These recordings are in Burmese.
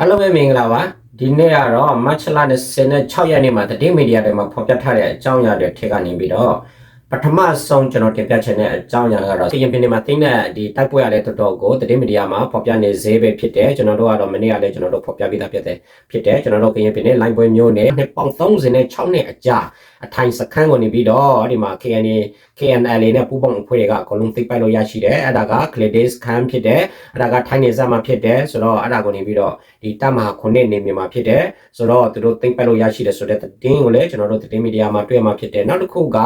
အားလုံးပဲမင်္ဂလာပါဒီနေ့ကတော့မတ်လ26ရက်နေ့မှာသတင်းမီဒီယာတွေမှာဖော်ပြထားတဲ့အကြောင်းအရာတွေထဲကနေပြီးတော့ပထမဆုံးကျွန်တော်တင်ပြချင်တဲ့အကြောင်းအရာကတော့ကရင်ပြည်နယ်မှာတင်းတဲ့ဒီတိုက်ပွဲရတဲ့တော်တော်ကိုသတင်းမီဒီယာမှာဖော်ပြနေသေးပဲဖြစ်တယ်ကျွန်တော်တို့ကတော့မနေ့ကလည်းကျွန်တော်တို့ဖော်ပြပြီးသားဖြစ်တယ်ဖြစ်တယ်ကျွန်တော်တို့ကရင်ပြည်နယ်လိုင်းပွဲမျိုးနဲ့နှစ်ပေါင်36နှစ်အကြာအထိုင်စခန်းကိုနေပြီးတော့ဒီမှာ KNA KNL နဲ့ပူးပေါင်းအဖွဲ့တွေကအကုန်လုံးသိပ်ပိုက်လို့ရရှိတယ်အဲ့ဒါက Clades ခန်းဖြစ်တယ်အဲ့ဒါကထိုင်းနေဆက်မှာဖြစ်တယ်ဆိုတော့အဲ့ဒါကိုနေပြီးတော့ဒီတမဟာခုနှစ်နေမြန်မာဖြစ်တယ်ဆိုတော့သူတို့သိပ်ပိုက်လို့ရရှိတယ်ဆိုတဲ့သတင်းကိုလည်းကျွန်တော်တို့သတင်းမီဒီယာမှာတွေ့မှာဖြစ်တယ်နောက်တစ်ခုက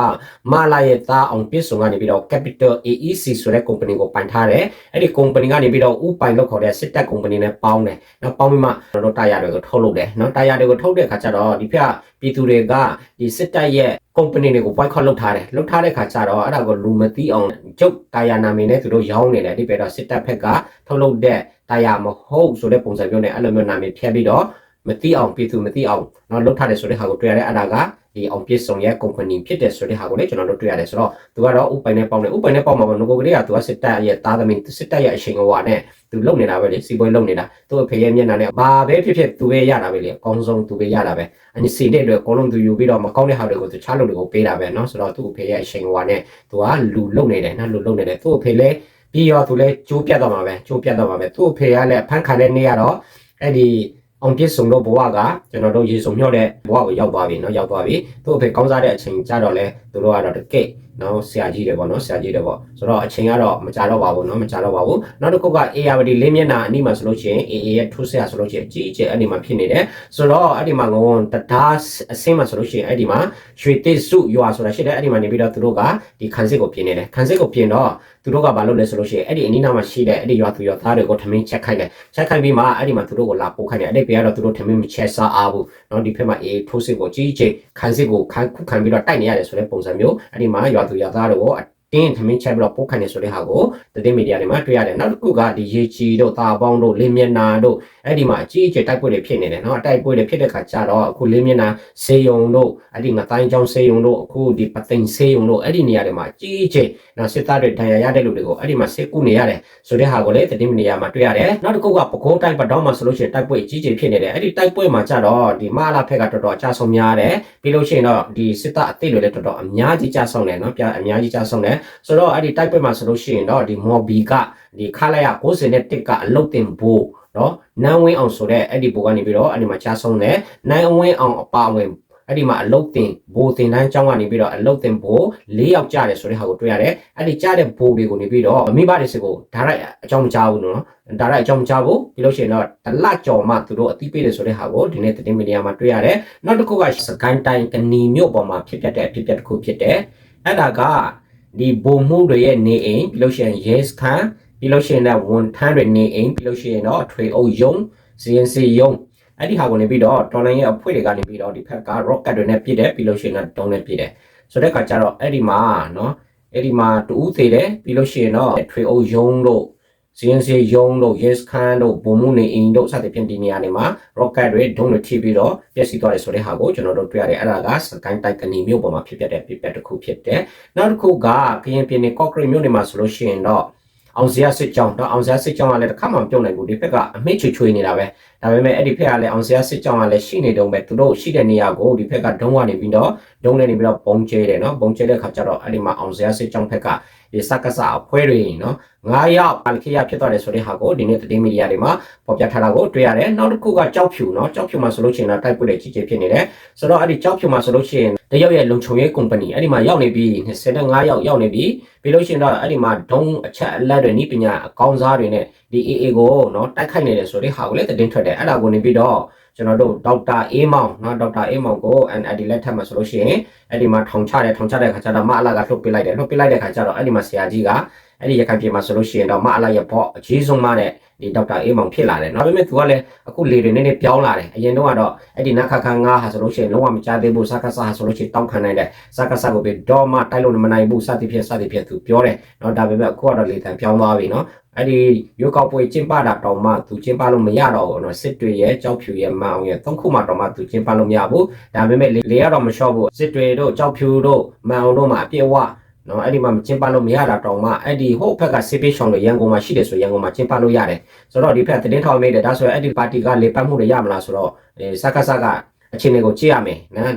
မာလာရဲ့သားအောင်ပြစ်စုံကနေပြီးတော့ Capital AEC ဆိုတဲ့ company ကိုပိုင်ထားတယ်အဲ့ဒီ company ကနေပြီးတော့ဥပိုင်လို့ခေါ်တဲ့စစ်တပ် company နဲ့ပေါင်းတယ်နောက်ပေါင်းပြီးမှကျွန်တော်တို့တာယာတွေကိုထုတ်လုပ်တယ်နော်တာယာတွေကိုထုတ်တဲ့အခါကျတော့ဒီဖက်က ပြည်သူတွေကဒီစစ်တပ်ရဲ့ company တွေကို boycott လုပ်ထားတယ်လုပ်ထားတဲ့ခါကျတော့အဲ့ဒါကိုလူမသိအောင်ကျုပ်တာယာနာမည်နဲ့သူတို့ရောင်းနေတယ်ဒီပဲတော့စစ်တပ်ဘက်ကထုတ်လုပ်တဲ့တာယာမဟုတ်ဆိုတဲ့ပုံစံမျိုးနဲ့အဲ့လိုမျိုးနာမည်ဖြတ်ပြီးတော့ မသိအောင်ပြည်သူမသိအောင်เนาะလုပ်ထားတယ်ဆိုတဲ့ဟာကိုတွေ့ရတယ်အဲ့ဒါကဒီအောင်ပြည့်စုံရဲ့ company ဖြစ်တယ်ဆိုတဲ့ဟာကိုလည်းကျွန်တော်တို့တွေ့ရတယ်ဆိုတော့သူကတော့ဥပိုင်နဲ့ပေါင်းတယ်ဥပိုင်နဲ့ပေါင်းမှာပေါ့ငကိုကလေးကသူကစစ်တပ်ရဲ့သားသမီးစစ်တပ်ရဲ့အချိန်ဟိုကနဲ့သူလုံနေတာပဲလေစီပွဲလုံနေတာသူ့အဖေရဲ့မျက်နှာနဲ့ဘာပဲဖြစ်ဖြစ်သူပဲရတာပဲလေအကောင်းဆုံးသူပဲရတာပဲအညီစီတဲ့အတွက်အကုန်လုံးသူယူပြီးတော့မကောင်းတဲ့ဟာတွေကိုသူချလို့တွေကိုပေးတာပဲเนาะဆိုတော့သူ့အဖေရဲ့အချိန်ဟိုကနဲ့သူကလူလုံနေတယ်နော်လူလုံနေတယ်သူ့အဖေလည်းပြီးရောသူလည်းကြိုးပြတ်တော့မှာပဲကြိုးပြတ်တော့မှာပဲသူ့အဖေကလည်းဖန်ခံတဲ့နေ့ကတော့အဲ့ဒီ အောင်ပြည့်စုံတော့ဘဝကကျွန်တော်တို့ရေစုံမြော့တဲ့ဘဝကိုရောက်သွားပြီเนาะရောက်သွားပြီသူ့အဖေကောင်းစားတဲ့အချိန်ကြတော့လဲ သူတို့ကတော့တကယ်နော်ဆရာကြီးတယ်ပေါ့နော်ဆရာကြီးတယ်ပေါ့ဆိုတော့အချိန်ကတော့မကြတော့ပါဘူးနော်မကြတော့ပါဘူးနောက်တစ်ခုက ARD လေးမျက်နှာအနိမဆိုလို့ရှိရင် AA ရဲ့ထိုးဆရာဆိုလို့ရှိရင်ကြီးကျယ်အဲ့ဒီမှာဖြစ်နေတယ်ဆိုတော့အဲ့ဒီမှာငုံတဒါအစင်းမှာဆိုလို့ရှိရင်အဲ့ဒီမှာရွှေတိစုရွာဆိုတာရှိတယ်အဲ့ဒီမှာနေပြီးတော့သူတို့ကဒီခန်းစစ်ကိုပြင်နေတယ်ခန်းစစ်ကိုပြင်တော့သူတို့ကဘာလုပ်လဲဆိုလို့ရှိရင်အဲ့ဒီအနိနာမှာရှိတဲ့အဲ့ဒီရွာသူရွာသားတွေကိုထမင်းချက်ခိုင်းတယ်ချက်ခိုင်းပြီးမှအဲ့ဒီမှာသူတို့ကိုလာပို့ခိုင်းတယ်အဲ့ဒီဘေးကတော့သူတို့ထမင်းမချက်စားအားဘူးနော်ဒီဖက်မှာ AA ထိုးစစ်ကိုကြီးကျယ်ခန်းစစ်ကိုခန်းခုခံပြီးတော့တိုက်နေရတယ်ဆိုတဲ့ပုံစံမျိုးအဲ့ဒီမှာရွာသူရွာသားတွေကို တင်းသမင်းချက်ပြီးတော့ပို့ခံနေဆိုတဲ့ဟာကိုသတင်းမီဒီယာတွေမှာတွေ့ရတယ်နောက်တစ်ခုကဒီရေချီတို့တာပေါင်းတို့လင်းမျက်နာတို့အဲ့ဒီမှာအကြီးအကျယ်တိုက်ပွဲတွေဖြစ်နေတယ်နော်တိုက်ပွဲတွေဖြစ်တဲ့ခါကျတော့အခုလင်းမျက်နာစေယုံတို့အဲ့ဒီငတိုင်းချောင်းစေယုံတို့အခုဒီပသိမ်စေယုံတို့အဲ့ဒီနေရာတွေမှာအကြီးအကျယ်နော်စစ်သားတွေဒဏ်ရာရတဲ့လူတွေကိုအဲ့ဒီမှာစစ်ကူနေရတယ်ဆိုတဲ့ဟာကိုလည်းသတင်းမီဒီယာမှာတွေ့ရတယ်နောက်တစ်ခုကပဲခူးတိုက်ပတော့မှာဆိုလို့ရှိရင်တိုက်ပွဲအကြီးအကျယ်ဖြစ်နေတယ်အဲ့ဒီတိုက်ပွဲမှာကျတော့ဒီမလာဖက်ကတော်တော်ကြာဆုံးများတယ်ပြီးလို့ရှိရင်တော့ဒီစစ်သားအစ်စ်တွေလည်းတော်တော်အများကြီးကြာဆုံးတယ်နော်ပြအများကြီးကြာဆုံးတယ်ဆိုတော့အဲ့ဒီတိုက်ပွဲမှာဆိုလို့ရှိရင်တော့ဒီမော်ဘီကဒီခလာရ91ကအလုတ်တင်ဖို့နော်နန်းဝင်းအောင်ဆိုတဲ့အဲ့ဒီဘူကနေပြီးတော့အဲ့ဒီမှာကြားဆုံးတယ်နိုင်ဝင်းအောင်အပါအဝင်အဲ့ဒီမှာအလုတ်တင်ဘိုးတင်တန်းကျောင်းကနေပြီးတော့အလုတ်တင်ဘိုး၄ယောက်ကြားတယ်ဆိုတဲ့ဟာကိုတွေ့ရတယ်အဲ့ဒီကြားတဲ့ဘိုးတွေကိုနေပြီးတော့မိဘတွေစကိုဒါရိုက်အကြောင်းမကြားဘူးနော်ဒါရိုက်အကြောင်းမကြားဘူးပြီးလို့ရှိရင်တော့တလကြော်မှသူတို့အသိပေးတယ်ဆိုတဲ့ဟာကိုဒီနေ့သတင်းမီဒီယာမှာတွေ့ရတယ်နောက်တစ်ခုကစကိုင်းတိုင်းကဏီမြို့ပေါ်မှာဖြစ်ပျက်တဲ့အဖြစ်ပျက်တစ်ခုဖြစ်တယ်အဲ့ဒါက ဒီဘုံမှုတွေရဲ့နေအိမ်ပြီးလို့ရှိရင် yes ခန်းပြီးလို့ရှိရင်တော့ဝန်ထမ်းတွေနေအိမ်ပြီးလို့ရှိရင်တော့အထွေအုပ်ယုံ CNC ယုံအဲ့ဒီဟာကိုနေပြီးတော့တော်လိုင်းရဲ့အဖွဲ့တွေကနေပြီးတော့ဒီဖက်က rocket တွေနဲ့ပြည့်တယ်ပြီးလို့ရှိရင်တော့ဒုံးနဲ့ပြည့်တယ်ဆိုတဲ့အခါကျတော့အဲ့ဒီမှာနော်အဲ့ဒီမှာတူဦးသေးတယ်ပြီးလို့ရှိရင်တော့ထွေအုပ်ယုံတို့ CNC ယုံတို့ yes ခန်းတို့ဘုံမှုနေအိမ်တို့စသဖြင့်ဒီနေရာတွေမှာ rocket တွေဒုံးတွေထိပြီးတော့ပြည့်စည်သွားတယ်ဆိုတဲ့ဟာကိုကျွန်တော်တို့တွေ့ရတယ်အဲ့ဒါကစကိုင်းတိုက်ကနေမြို့ပေါ်မှာဖြစ်ပျက်တဲ့ပြပြတစ်ခုဖြစ်တယ်နောက်တစ်ခုကကရင်ပြည်နယ်ကော့ကရိတ်မြို့နယ်မှာဆိုလို့ရှိရင်တော့အောင်စရာစစ်ကြောင်းတော့အောင်စရာစစ်ကြောင်းကလည်းတစ်ခါမှမပြုတ်နိုင်ဘူးဒီဘက်ကအမိတ်ချွေချွေနေတာပဲဒါပေမဲ့အဲ့ဒီဘက်ကလည်းအောင်စရာစစ်ကြောင်းကလည်းရှိနေတုံးပဲသူတို့ရှိတဲ့နေရာကိုဒီဘက်ကဒုံးကနေပြီးတော့ဒုံးနဲ့နေပြီးတော့ပုံကျဲတယ်နော်ပုံကျဲတဲ့ခါကျတော့အဲ့ဒီမှာအောင်စရာစစ်ကြောင်းဘက်က ဒီစက္ကစအဖွဲတွေနော်9ရောက်ပါလခိယဖြစ်သွားတယ်ဆိုတဲ့ဟာကိုဒီနေ့သတင်းမီဒီယာတွေမှာပေါ်ပြထားတာကိုတွေ့ရတယ်နောက်တစ်ခုကကြောက်ဖြူနော်ကြောက်ဖြူမှာဆိုလို့ရှိရင်တော့တိုက်ပွဲတွေကြီးကြီးဖြစ်နေတယ်ဆိုတော့အဲ့ဒီကြောက်ဖြူမှာဆိုလို့ရှိရင်တရုတ်ရဲ့လုံခြုံရေးကုမ္ပဏီအဲ့ဒီမှာရောက်နေပြီး25ရောက်ရောက်နေပြီးပြီးလို့ရှိရင်တော့အဲ့ဒီမှာဒုံအချက်အလက်တွေဤပညာအကောင်းစားတွေနဲ့ဒီ AA ကိုနော်တိုက်ခိုက်နေတယ်ဆိုတဲ့ဟာကိုလည်းသတင်းထွက်တယ်အဲ့ဒါကိုနေပြီးတော့ကျွန်တော်တို့ဒေါက်တာအေးမောင်နော်ဒေါက်တာအေးမောင်ကို NLD လက်ထက်မှာဆိုလို့ရှိရင်အဲ့ဒီမှာထောင်ချတယ်ထောင်ချတဲ့ခါကျတော့မအလာကလှုပ်ပစ်လိုက်တယ်လှုပ်ပစ်လိုက်တဲ့ခါကျတော့အဲ့ဒီမှာဆရာကြီးကအဲ့ဒီရခိုင်ပြည်မှာဆိုလို့ရှိရင်တော့မအလာရဲ့ဘော့အကြီးဆုံးမတဲ့ ဒီဒေါက်တာအေးမောင်ဖြစ်လာတယ်။နောက်ပေမဲ့သူကလည်းအခုလေတွေနည်းနည်းပြောင်းလာတယ်။အရင်တော့ကတော့အဲ့ဒီနခခန်းငါဟာဆိုလို့ရှိရင်လုံးဝမကြသေးဘူးစကားစားဟာဆိုလို့ရှိရင်တောင်းခံနိုင်တယ်။စကားစားကိုပြီးတော့မှတိုက်လို့မနိုင်ဘူးစသည်ဖြင့်စသည်ဖြင့်သူပြောတယ်။နော်ဒါပေမဲ့အခုကတော့လေတံပြောင်းသွားပြီနော်။အဲ့ဒီရွေးကောက်ပွဲကျင်းပတာတောင်မှသူကျင်းပလို့မရတော့ဘူးနော်စစ်တွေရဲ့ကြောက်ဖြူရဲ့မအောင်ရဲ့သုံးခုမှတောင်မှသူကျင်းပလို့မရဘူး။ဒါပေမဲ့လေကတော့မလျှော့ဘူးစစ်တွေတို့ကြောက်ဖြူတို့မအောင်တို့မှအပြည့်အဝ နော်အဲ့ဒီမှာကျင်းပလို့မရတာတောင်မှအဲ့ဒီဟိုဘက်ကစေးပေးရှောင်းလို့ရန်ကုန်မှာရှိတယ်ဆိုရန်ကုန်မှာကျင်းပလို့ရတယ်ဆိုတော့ဒီဘက်သတင်းထောက်မိတယ်ဒါဆိုရင်အဲ့ဒီပါတီကလေပတ်မှုတွေရမလားဆိုတော့စကစကအခြေအနေကိုကြည့်ရမယ်နော်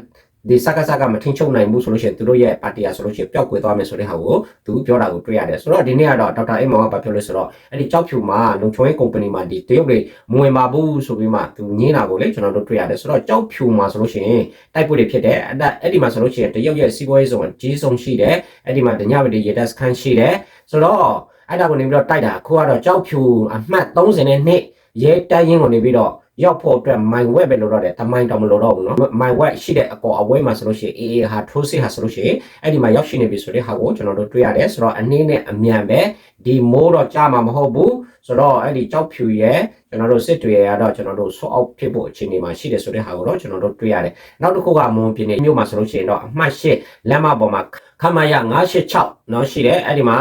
ဒီစကားစကားမထင်ချုပ်နိုင်ဘူးဆိုလို့ရှိရင်သူတို့ရဲ့ပါတီယာဆိုလို့ရှိရင်ပျောက်ကွယ်သွားမယ်ဆိုတဲ့ဟာကိုသူပြောတာကိုတွေ့ရတယ်ဆိုတော့ဒီနေ့ကတော့ဒေါက်တာအိမ်မောင်ကပြောလို့ဆိုတော့အဲ့ဒီကြောက်ဖြူမှာလုံချုံရေးကုမ္ပဏီမှာဒီတရုတ်တွေမဝင်ပါဘူးဆိုပြီးမှသူညင်းတာကိုလေကျွန်တော်တို့တွေ့ရတယ်ဆိုတော့ကြောက်ဖြူမှာဆိုလို့ရှိရင်တိုက်ပွဲတွေဖြစ်တယ်အဲ့ဒါအဲ့ဒီမှာဆိုလို့ရှိရင်တရုတ်ရဲ့စီးပွားရေးဆောင်ကြီးဆုံးရှိတယ်အဲ့ဒီမှာတညဝတီရေတပ်စခန်းရှိတယ်ဆိုတော့အဲ့ဒါကိုနေပြီးတော့တိုက်တာခုကတော့ကြောက်ဖြူအမှတ်30နဲ့နှစ်ရဲတိုက်ရင်ကိုနေပြီးတော့ ရောက်ဖို့အတွက် my web ပဲလို့တော့တယ်တမိုင်းတောင်မလို့တော့ဘူးเนาะ my web ရှိတဲ့အကောအဝဲမှာဆိုလို့ရှိရင် AA ဟာ troll ဟာဆိုလို့ရှိရင်အဲ့ဒီမှာရောက်ရှိနေပြီဆိုတဲ့ဟာကိုကျွန်တော်တို့တွေ့ရတယ်ဆိုတော့အနည်းနဲ့အမြန်ပဲဒီမိုးတော့ကြာမှာမဟုတ်ဘူးဆိုတော့အဲ့ဒီကြောက်ဖြူရဲ့ကျွန်တော်တို့စစ်တွေရတော့ကျွန်တော်တို့ဆော့အောက်ဖြစ်ဖို့အခြေအနေမှာရှိတယ်ဆိုတဲ့ဟာကိုတော့ကျွန်တော်တို့တွေ့ရတယ်နောက်တစ်ခုကမွန်ပြည်နယ်မြို့မှာဆိုလို့ရှိရင်တော့အမှတ်၈လမ်းမပေါ်မှာ ခမရ986เนาะရှိတယ်အဲ့ဒီမှာ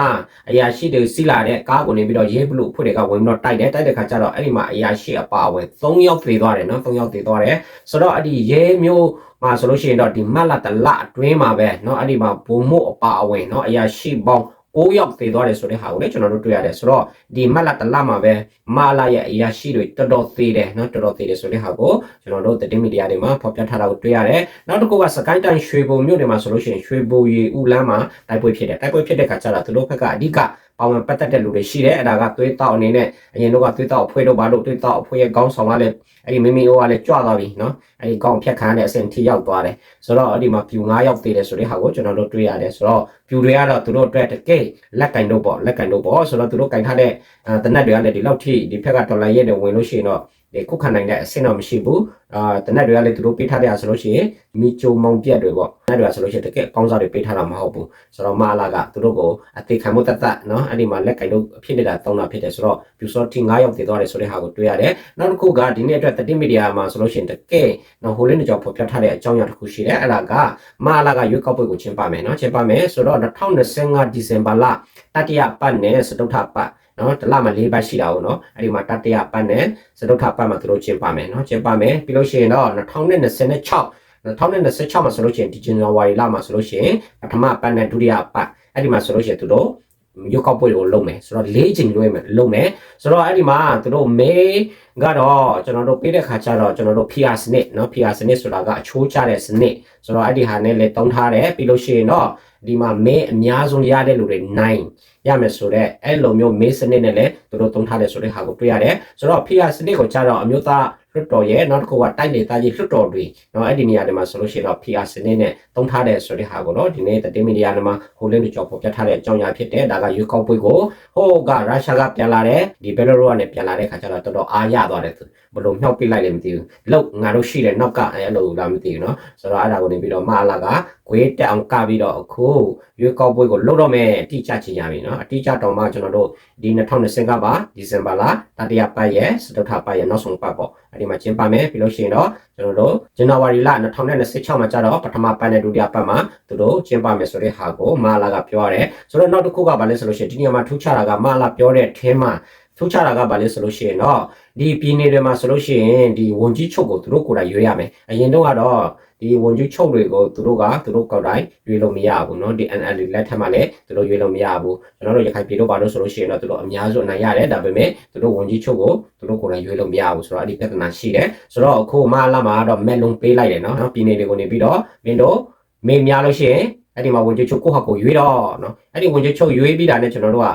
အရာရှိတွေစီးလာတဲ့ကားကိုနေပြီးတော့ရေးဘလို့ဖွဲ့တွေကဝင်ပြီးတော့တိုက်တယ်တိုက်တဲ့ခါကျတော့အဲ့ဒီမှာအရာရှိအပါအဝင်3ယောက်သေသွားတယ်เนาะ3ယောက်သေသွားတယ်ဆိုတော့အဲ့ဒီရဲမျိုးမှာဆိုလို့ရှိရင်တော့ဒီမတ်လတလအတွင်းမှာပဲเนาะအဲ့ဒီမှာဘုံမို့အပါအဝင်เนาะအရာရှိပေါင်း 6ယောက်သေသွားတယ်ဆိုတဲ့ဟာကိုလည်းကျွန်တော်တို့တွေ့ရတယ်ဆိုတော့ဒီမတ်လတလမှာပဲမာလာရဲ့အရာရှိတွေတော်တော်သေးတယ်နော်တော်တော်သေးတယ်ဆိုတဲ့ဟာကိုကျွန်တော်တို့သတင်းမီဒီယာတွေမှာဖော်ပြထားတာကိုတွေ့ရတယ်နောက်တစ်ခုကစကိုင်းတိုင်းရွှေဘုံမြို့နယ်မှာဆိုလို့ရှိရင်ရွှေဘုံရီဦးလမ်းမှာတိုက်ပွဲဖြစ်တယ်တိုက်ပွဲဖြစ်တဲ့ခါကျတော့သူတို့ဘက်ကအဓိကပါဝင်ပတ်သက်တဲ့လူတွေရှိတယ်အဲ့ဒါကသွေးတောက်အနေနဲ့အရင်တော့ကသွေးတောက်အဖွဲ့တို့ဘာလို့သွေးတောက်အဖွဲ့ရဲ့ခေါင်းဆောင်ကလည်းအဲ့ဒီမင်းမင်းအိုးကလည်းကြွသွားပြီနော်အဲ့ဒီကောင်ဖြတ်ခံတဲ့အဆင့်ထိရောက်သွားတယ်ဆိုတော့အဲ့ဒီမှာပြူ9ရောက်သေးတယ်ဆိုတဲ့ဟာကိုကျွန်တော်တို့တွေ့ရတယ်ဆိုတော့ပြူတွေကတော့သူတို့အတွက်တကယ်လက်ကင်တို့ပေါ့လက်ကင်တို့ပေါ့ဆိုတော့သူတို့ကင်ထားတဲ့တနက်တွေကလည်းဒီလောက်ထိဒီဖက်ကဒေါ်လာရဲ့ဝင်လို့ရှိရင်တော့ ခုခံနိုင်တဲ့အဆင့်တော့မရှိဘူးအာတနက်တွေကလည်းသူတို့ပေးထားတဲ့အဆိုလို့ရှိရင်မီချိုမောင်ပြက်တွေပေါ့တနက်တွေကဆိုလို့ရှိရင်တကယ်ကောင်းစားတွေပေးထားတာမဟုတ်ဘူးဆိုတော့မအလာကသူတို့ကိုအသေးခံမှုတတ်တတ်နော်အဲ့ဒီမှာလက်ကင်တို့ဖြစ်နေတာတောင်းတာဖြစ်တယ်ဆိုတော့ပြူစောတီ9ရောက်တည်သွားတယ်ဆိုတဲ့ဟာကိုတွေ့ရတယ်နောက်တစ်ခုကဒီနေ့အတွက်တတိမီဒီယာမှာဆိုလို့ရှိရင်တကယ်နော်ဟိုလေးတစ်ကြောင်ဖော်ပြထားတဲ့အကြောင်းအရာတစ်ခုရှိတယ်အဲ့ဒါကမအလာကရွေးကောက်ပွဲကိုကျင်းပမယ်နော်ကျင်းပမယ်ဆိုတော့2025ဒီဇင်ဘာလတတိယပတ်နဲ့စတုထပတ် နော်တလမှာ၄ပတ်ရှိတာကိုနော်အဲ့ဒီမှာတတိယပတ်နဲ့စတုထပတ်မှာသူတို့ကျင်းပမယ်နော်ကျင်းပမယ်ပြီးလို့ရှိရင်တော့2026 2026မှာဆိုလို့ရှိရင်ဒီဇန်နဝါရီလမှာဆိုလို့ရှိရင်ပထမပတ်နဲ့ဒုတိယပတ်အဲ့ဒီမှာဆိုလို့ရှိရင်သူတို့ရုပ်ောက်ပွဲကိုလုပ်မယ်ဆိုတော့၄ချိန်လွှဲမယ်လုပ်မယ်ဆိုတော့အဲ့ဒီမှာသူတို့မေးကတော့ကျွန်တော်တို့ပေးတဲ့ခါကျတော့ကျွန်တော်တို့ PR စနစ်เนาะ PR စနစ်ဆိုတာကအချိုးကျတဲ့စနစ်ဆိုတော့အဲ့ဒီဟာနဲ့လည်းတုံးထားတယ်ပြီးလို့ရှိရင်တော့ဒီမှာမေးအများဆုံးရတဲ့လူတွေ9 ရမယ်ဆိုတော့အဲ့လိုမျိုးမေးစနစ်နဲ့လည်းသူတို့သုံးထားတယ်ဆိုတဲ့ဟာကိုတွေ့ရတယ်ဆိုတော့ PR စနစ်ကိုကြတော့အမျိုးသားလွှတ်တော်ရဲ့နောက်တစ်ခုကတိုက်လေသားကြီးလွှတ်တော်တွေနော်အဲ့ဒီနေရာတွေမှာဆိုလို့ရှိရင်တော့ PR စနစ်နဲ့တုံးထားတဲ့ဆိုတဲ့ဟာကိုတော့ဒီနေ့သတင်းမီဒီယာတွေမှာဟိုလင်းတို့ကြောင့်ပေါ်ပြထားတဲ့အကြောင်းအရာဖြစ်တယ်ဒါကရွေးကောက်ပွဲကိုဟိုကရုရှားကပြန်လာတယ်ဒီဘယ်လိုရောကနေပြန်လာတဲ့ခါကျတော့တော်တော်အားရသွားတယ်ဘလို့မြှောက်ပြလိုက်လည်းမသိဘူးလောက်ငါတို့ရှိတယ်နောက်ကအဲ့လိုလားမသိဘူးနော်ဆိုတော့အဲ့ဒါကိုနေပြီးတော့မအားလာကဂွေးတက်အောင်ကပြီးတော့အခုရွေးကောက်ပွဲကိုလှုပ်တော့မယ်တိကျချင်ရပြီနော်နော်အတိအကျတော့မှကျွန်တော်တို့ဒီ2020ကပါဒီဇင်ဘာလတတိယပတ်ရဲ့စတုထပတ်ရဲ့နောက်ဆုံးပတ်ပေါ့အဲဒီမှာကျင်းပမယ်ပြီးလို့ရှိရင်တော့ကျွန်တော်တို့ဇန်နဝါရီလ2026မှာကျတော့ပထမပတ်နဲ့ဒုတိယပတ်မှာသူတို့ကျင်းပမယ်ဆိုတဲ့ဟာကိုမာလာကပြောရတယ်ဆိုတော့နောက်တစ်ခုကဘာလဲဆိုလို့ရှိရင်ဒီနေရာမှာထူးခြားတာကမာလာပြောတဲ့အထဲမှာထူးခြားတာကဘာလဲဆိုလို့ရှိရင်တော့ဒီပြည်နယ်တွေမှာဆိုလို့ရှိရင်ဒီဝန်ကြီးချုပ်ကိုသူတို့ကိုယ်တိုင်ရွေးရမယ်အရင်တော့ကတော့ ဒီဝန်ကြီးချုပ်တွေကိုသူတို့ကသူတို့ကိုယ်တိုင်ရွေးလို့မရဘူးเนาะဒီ NLD လက်ထက်မှာလည်းသူတို့ရွေးလို့မရဘူးကျွန်တော်တို့ရခိုင်ပြည်တို့ဘာလို့ဆိုလို့ရှိရင်တော့သူတို့အများစုအနိုင်ရတယ်ဒါပေမဲ့သူတို့ဝန်ကြီးချုပ်ကိုသူတို့ကိုယ်တိုင်ရွေးလို့မရဘူးဆိုတော့အဲ့ဒီပြဿနာရှိတယ်ဆိုတော့အခုမလာမှာတော့မက်လုံးပေးလိုက်တယ်เนาะပြည်နယ်တွေကိုနေပြီးတော့မင်းတို့မေးများလို့ရှိရင်အဲ့ဒီမှာဝန်ကြီးချုပ်ကိုဟာကိုရွေးတော့เนาะအဲ့ဒီဝန်ကြီးချုပ်ရွေးပြီးတာနဲ့ကျွန်တော်တို့က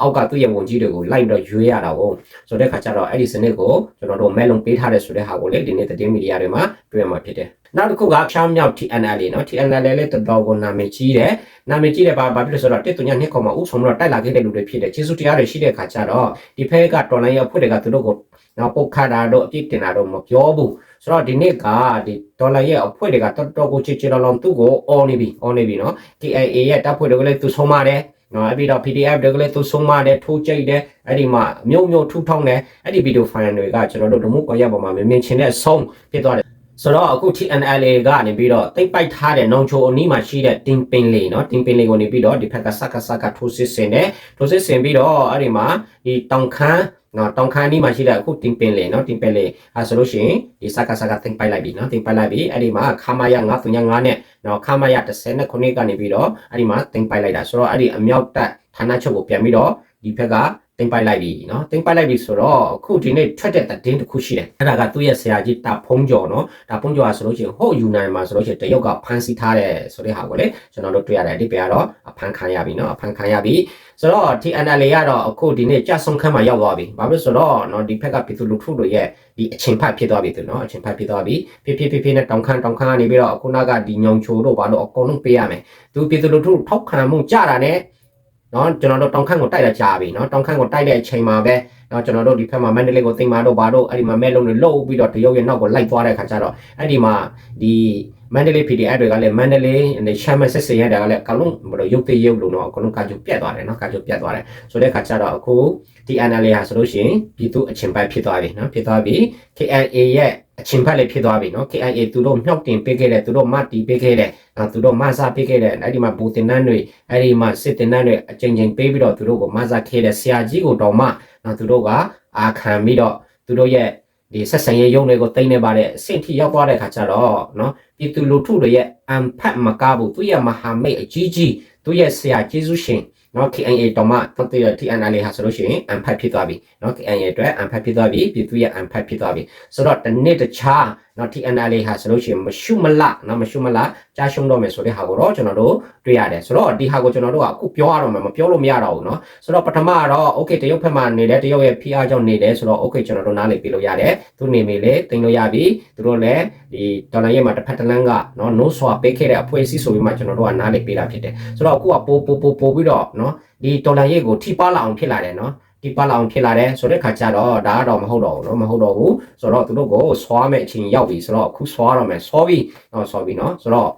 အောက်ကသူ့ရဲ့ဝန်ကြီးတွေကိုလိုက်ပြီးတော့ရွေးရတာကိုဆိုတဲ့ခါကျတော့အဲ့ဒီစနစ်ကိုကျွန်တော်တို့မဲလုံးပေးထားတဲ့ဆိုတဲ့ဟာကိုလေဒီနေ့သတင်းမီဒီယာတွေမှာတွေ့ရမှာဖြစ်တယ်နောက်တစ်ခုကချမ်းမြောက် TNL လေးနော် TNL လေးတော်တော်ကိုနာမည်ကြီးတယ်နာမည်ကြီးတယ်ဘာဘာဖြစ်လို့ဆိုတော့တစ်တုညနှစ်ခေါ်မှာဥဆောင်ပြီးတော့တိုက်လာခဲ့တဲ့လူတွေဖြစ်တယ်ကျေးဇူးတရားတွေရှိတဲ့ခါကျတော့ဒီဖက်ကတော်လိုင်းရဲ့အဖွဲ့တွေကသူတို့ကိုနောက်ပုတ်ခါတာတော့အပြစ်တင်တာတော့မပြောဘူးဆိုတော့ဒီနေ့ကဒီဒေါ်လာရဲ့အဖွဲ့တွေကတော်တော်ကိုချစ်ချစ်တော်တော်သူ့ကိုအော်နေပြီအော်နေပြီနော် TIA ရဲ့တပ်ဖွဲ့တွေကလည်းသူဆုံးပါတယ် နော်အဲ့ပြီးတော့ PDF တွေကလည်းသူဆုံးမတယ်ထိုးကြိတ်တယ်အဲ့ဒီမှာမြုံမြုံထူထောင်းတယ်အဲ့ဒီဗီဒီယိုဖိုင်တွေကကျွန်တော်တို့လူမှုကွန်ရက်ပေါ်မှာမြင်မြင်ချင်းတဲ့အဆုံးဖြစ်သွားတယ်ဆိုတော့အခု TNLA ကနေပြီးတော့တိတ်ပိုက်ထားတဲ့နောင်ချိုအနီးမှာရှိတဲ့တင်ပင်လေးเนาะတင်ပင်လေးကိုနေပြီးတော့ဒီဖက်ကစကစကထိုးစစ်ဆင်တယ်ထိုးစစ်ဆင်ပြီးတော့အဲ့ဒီမှာဒီတောင်ခမ်း နော်တောင်ခမ်းဒီမှာရှိတဲ့အခုတင်ပင်လေနော်တင်ပင်လေအဲဆိုလို့ရှိရင်ဒီစကားစကားတင်ပိုက်လိုက်ပြီနော်တင်ပိုက်လိုက်ပြီအဲ့ဒီမှာခါမရ935နဲ့နော်ခါမရ39ကနေပြီးတော့အဲ့ဒီမှာတင်ပိုက်လိုက်တာဆိုတော့အဲ့ဒီအမြောက်တက်ဌာနချုပ်ကိုပြန်ပြီးတော့ဒီဘက်က တင်ပိုက်လိုက်ပြီနော်တင်ပိုက်လိုက်ပြီဆိုတော့အခုဒီနေ့ထွက်တဲ့သတင်းတစ်ခုရှိတယ်အဲ့ဒါကသူ့ရဲ့ဆရာကြီးတာဖုံးကျော်နော်တာဖုံးကျော်ကဆိုလို့ရှိရင်ဟိုယူနိုင်မှာဆိုလို့ရှိရင်တရုတ်ကဖမ်းဆီးထားတယ်ဆိုတဲ့ဟာကိုလေကျွန်တော်တို့တွေ့ရတယ်ဒီပေကတော့အဖမ်းခံရပြီနော်အဖမ်းခံရပြီဆိုတော့ TNL ကတော့အခုဒီနေ့ကြဆုံခန်းမှာရောက်သွားပြီဘာဖြစ်လို့ဆိုတော့နော်ဒီဘက်ကပြည်သူလူထုတွေရဲ့ဒီအချိန်ဖတ်ဖြစ်သွားပြီသူနော်အချိန်ဖတ်ဖြစ်သွားပြီဖြစ်ဖြစ်ဖြစ်ဖြစ်နဲ့တောင်ခမ်းတောင်ခမ်းကနေပြီးတော့အခုနကဒီညောင်ချိုတို့ဘာလို့အကုန်လုံးပေးရမယ်သူပြည်သူလူထုထောက်ခံမှုကြတာနဲ့ နော်ကျွန်တော်တို့တောင်ခမ်းကိုတိုက်လာကြပြီနော်တောင်ခမ်းကိုတိုက်တဲ့အချိန်မှာပဲနော်ကျွန်တော်တို့ဒီဘက်မှာမန္တလေးကိုသိမ်းမာတို့ဘာတို့အဲ့ဒီမှာမဲလုံးတွေလှုပ်ပြီးတော့တရုတ်ရဲ့နောက်ကိုလိုက်သွားတဲ့ခါကျတော့အဲ့ဒီမှာဒီမန္တလေး PDF တွေကလည်းမန္တလေးနဲ့ရှမ်းမဆက်စရတဲ့ကလည်းအကလုံးဘယ်လိုရုပ်သေးရုပ်လို့တော့အကလုံးကာကျုပ်ပြတ်သွားတယ်နော်ကာကျုပ်ပြတ်သွားတယ်ဆိုတဲ့ခါကျတော့အခုဒီ NLA ဟာဆိုလို့ရှိရင်ပြည်သူအချင်းပိုက်ဖြစ်သွားပြီနော်ဖြစ်သွားပြီ KNA ရဲ့ အချင်းဖက်လေးဖြစ်သွားပြီနော် KNA သူတို့မြောက်တင်ပေးခဲ့တဲ့သူတို့မတ်တီပေးခဲ့တဲ့နော်သူတို့မဆာပေးခဲ့တဲ့အဲ့ဒီမှာဘူတင်နန်းတွေအဲ့ဒီမှာစစ်တင်နန်းတွေအချိန်ချင်းပေးပြီးတော့သူတို့ကိုမဆာခဲတဲ့ဆရာကြီးကိုတော့မှနော်သူတို့ကအာခံပြီးတော့သူတို့ရဲ့ဒီဆက်ဆံရေးရုံးတွေကိုတိမ့်နေပါတဲ့အဆင့်ထိရောက်သွားတဲ့ခါကျတော့နော်ပြည်သူလူထုတွေရဲ့အန်ဖတ်မကားဘူးသူရဲ့မဟာမိတ်အကြီးကြီးသူရဲ့ဆရာကျေးဇူးရှင် နော် KNA တော့မှတတိယ TNL ဟာဆိုလို့ရှိရင်အန်ဖတ်ဖြစ်သွားပြီနော် KNA အတွက်အန်ဖတ်ဖြစ်သွားပြီပြည်သူရဲ့အန်ဖတ်ဖြစ်သွားပြီဆိုတော့တနေ့တခြားနော် TNL ဟာဆိုလို့ရှိရင်မရှုမလနော်မရှုမလကြားရှုံးတော့မယ်ဆိုတဲ့ဟာကိုတော့ကျွန်တော်တို့တွေ့ရတယ်ဆိုတော့ဒီဟာကိုကျွန်တော်တို့ကအခုပြောရတော့မယ်မပြောလို့မရတော့ဘူးနော်ဆိုတော့ပထမကတော့ okay တရုတ်ဘက်မှာနေတဲ့တရုတ်ရဲ့ PR ကြောင့်နေတယ်ဆိုတော့ okay ကျွန်တော်တို့နားလည်ပြလို့ရတယ်သူနေမေလေတင်လို့ရပြီသူတို့လည်းဒီဒေါ်လာရဲ့မှာတစ်ဖက်တစ်လမ်းကနော် no swap ပေးခဲ့တဲ့အဖွဲ့အစည်းဆိုပြီးမှကျွန်တော်တို့ကနားလည်ပေးတာဖြစ်တယ်ဆိုတော့အခုကပိုပိုပိုပိုပြီးတော့နော်ဒီဒေါ်လာရဲ့ကိုထိပါလာအောင်ဖြစ်လာတယ်နော် ဒီပါလောင်ဖြစ်လာတယ်ဆိုတဲ့ခါကျတော့ဒါကတော့မဟုတ်တော့ဘူးเนาะမဟုတ်တော့ဘူးဆိုတော့သူတို့ကိုဆွားမဲ့အချိန်ရောက်ပြီဆိုတော့အခုဆွားတော့မယ်ဆွားပြီเนาะဆွားပြီเนาะဆိုတော့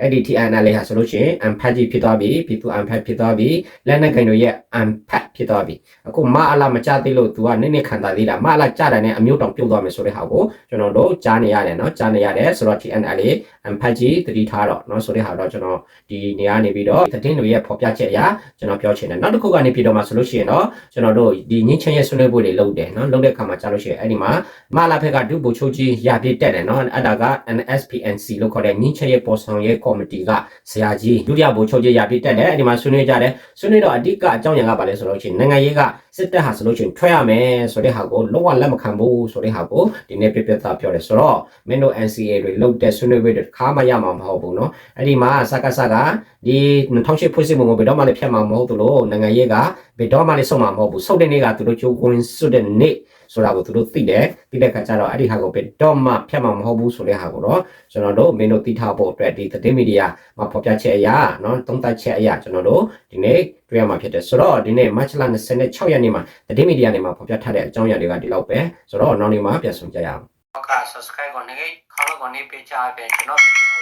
အဲ့ဒီ TNL ဟာဆိုလို့ရှိရင် unpack ကြီးဖြစ်သွားပြီပြည်သူ unpack ဖြစ်သွားပြီလက်နက်ကိန်းတို့ရဲ့ unpack ဖြစ်သွားပြီအခုမအလာမကြသေးလို့ तू ကနည်းနည်းခံတာသေးတာမအလာကြတယ်နဲ့အမျိုးတောင်ပြုတ်သွားမယ်ဆိုတဲ့ဟာကိုကျွန်တော်တို့ကြားနေရတယ်เนาะကြားနေရတယ်ဆိုတော့ TNL unpack ကြီးတတိထားတော့เนาะဆိုတဲ့ဟာတော့ကျွန်တော်ဒီနေရာနေပြီးတော့သတင်းတွေရဲ့ဖော်ပြချက်အရာကျွန်တော်ပြောချင်တယ်နောက်တစ်ခုကနေပြီးတော့မှဆိုလို့ရှိရင်တော့ကျွန်တော်တို့ဒီငင်းချင်းရဲ့ဆွေးနွေးပွဲတွေလုပ်တယ်เนาะလုပ်တဲ့အခါမှာကြားလို့ရှိရင်အဲ့ဒီမှာမအလာဖက်ကဒုဗိုလ်ချုပ်ကြီးရပြည့်တက်တယ်เนาะအဲ့ဒါက NSPNC လို့ခေါ်တဲ့ငင်းချင်းရဲ့ပေါ်ဆောင်ရဲ့ ကော်မတီကဆရာကြီးဒုတိယဗိုလ်ချုပ်ကြီးရပြည့်တက်တယ်အဲ့ဒီမှာဆွေးနွေးကြတယ်ဆွေးနွေးတော့အဓိကအကြောင်းအရာကဘာလဲဆိုတော့ချင်းနိုင်ငံရေးကစစ်တပ်ဟာဆိုလို့ချင်းထွက်ရမယ်ဆိုတဲ့ဟာကိုလုံးဝလက်မခံဘူးဆိုတဲ့ဟာကိုဒီနေ့ပြပြသားပြောတယ်ဆိုတော့မင်းတို့ NCA တွေလုပ်တဲ့ဆွေးနွေးပွဲတွေတစ်ခါမှရမှာမဟုတ်ဘူးเนาะအဲ့ဒီမှာစကားစကားဒီ2008ဖွဲ့စည်းပုံကိုဘယ်တော့မှလည်းဖျက်မှာမဟုတ်သလိုနိုင်ငံရေးက ဘယ်တော့မှလည်းဆုတ်မှာမဟုတ်ဘူးဆုတ်တဲ့နေ့ကသူတို့ကြိုးကွင်းစွတ်တဲ့နေ့ဆိုတာကိုသူတို့သိတယ်သိတဲ့အခါကျတော့အဲ့ဒီဟာကိုဘယ်တော့မှဖျက်မှာမဟုတ်ဘူးဆိုတဲ့ဟာကိုတော့ကျွန်တော်တို့မင်းတို့သိထားဖို့အတွက်ဒီသတင်းမီဒီယာမှာဖော်ပြချက်အရာနော်သုံးသပ်ချက်အရာကျွန်တော်တို့ဒီနေ့တွေ့ရမှာဖြစ်တယ်ဆိုတော့ဒီနေ့ match လ26ရက်နေ့မှာသတင်းမီဒီယာတွေမှာဖော်ပြထားတဲ့အကြောင်းအရာတွေကဒီလောက်ပဲဆိုတော့နောက်နေ့မှာပြန်ဆုံကြရအောင်ဟုတ်ကဲ့ subscribe ကိုနေခေါင်းကိုနေပေးချပေးကျွန်တော်ဗီဒီယို